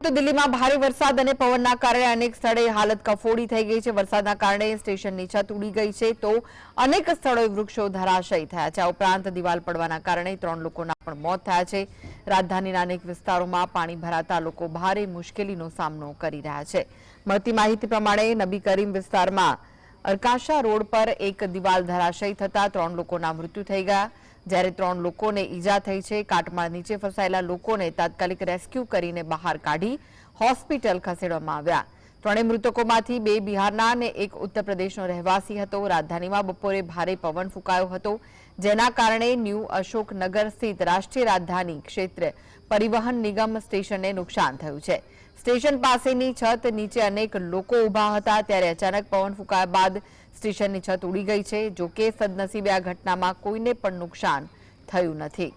તો દિલ્હીમાં ભારે વરસાદ અને પવનના કારણે અનેક સ્થળે હાલત કફોડી થઈ ગઈ છે. વરસાદના કારણે સ્ટેશનની છત ઉડી ગઈ છે તો અનેક સ્થળોએ વૃક્ષો ધરાશયી થયા છે. આ ઉપરાંત દિવાલ પડવાના કારણે ત્રણ લોકોના પણ મોત થયા છે. રાજધાનીના અનેક વિસ્તારોમાં પાણી ભરાતા લોકો ભારે મુશ્કેલીનો સામનો કરી રહ્યા છે. મળતી માહિતી પ્રમાણે નબી કરીમ વિસ્તારમાં અરકાશા રોડ પર એક દિવાલ ધરાશયી થતા ત્રણ લોકોના મૃત્યુ થઈ ગયા. જ્યારે ત્રણ લોકોને ઈજા થઈ છે, કાટમાળ નીચે ફસાયેલા લોકોને તાત્કાલિક રેસ્ક્યુ કરીને બહાર કાઢી હોસ્પિટલ ખસેડવામાં આવ્યા. ત્રણેય મૃતકોમાંથી બે બિહારના અને એક ઉત્તર પ્રદેશનો રહેવાસી હતો. રાજધાનીમાં બપોરે ભારે પવન ફૂંકાયો હતો, જેના કારણે ન્યૂ અશોકનગર સ્થિત રાષ્ટ્રીય રાજધાની ક્ષેત્ર પરિવહન નિગમ સ્ટેશનને નુકસાન થયું છે. સ્ટેશન પાસેની છત નીચે અનેક લોકો ઊભા હતા ત્યારે અચાનક પવન ફૂંકાયા બાદ સ્ટેશનની છત ઉડી ગઈ છે. જોકે સદનસીબે આ ઘટનામાં કોઈને પણ નુકસાન થયું નથી.